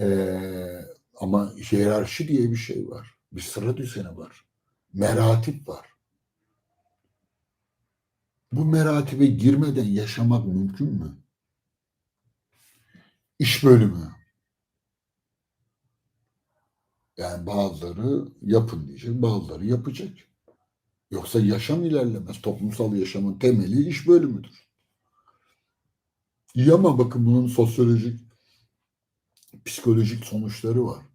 Ee, ama hiyerarşi diye bir şey var. Bir sıra düzeni var. Meratip var. Bu meratibe girmeden yaşamak mümkün mü? İş bölümü. Yani bazıları yapın diyecek, bazıları yapacak. Yoksa yaşam ilerlemez. Toplumsal yaşamın temeli iş bölümüdür. İyi ama bakın bunun sosyolojik, psikolojik sonuçları var.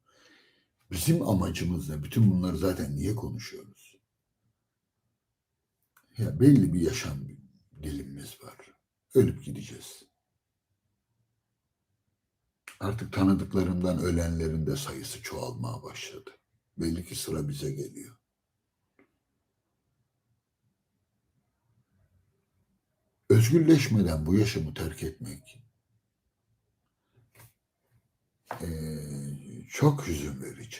Bizim amacımız ne? Bütün bunları zaten niye konuşuyoruz? Ya belli bir yaşam dilimimiz var. Ölüp gideceğiz. Artık tanıdıklarımdan ölenlerin de sayısı çoğalmaya başladı. Belli ki sıra bize geliyor. Özgürleşmeden bu yaşamı terk etmek eee, çok hüzün verici.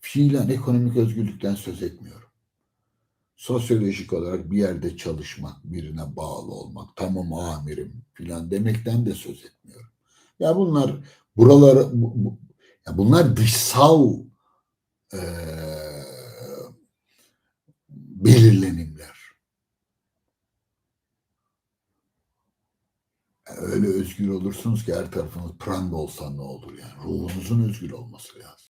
Fiilen ekonomik özgürlükten söz etmiyorum. Sosyolojik olarak bir yerde çalışmak, birine bağlı olmak, tamam amirim filan demekten de söz etmiyorum. Ya bunlar buraları bu- bu- ya bunlar dışsal eee, belirlenimler. Yani öyle özgür olursunuz ki her tarafınız pranga olsa ne olur yani. Ruhunuzun özgür olması lazım.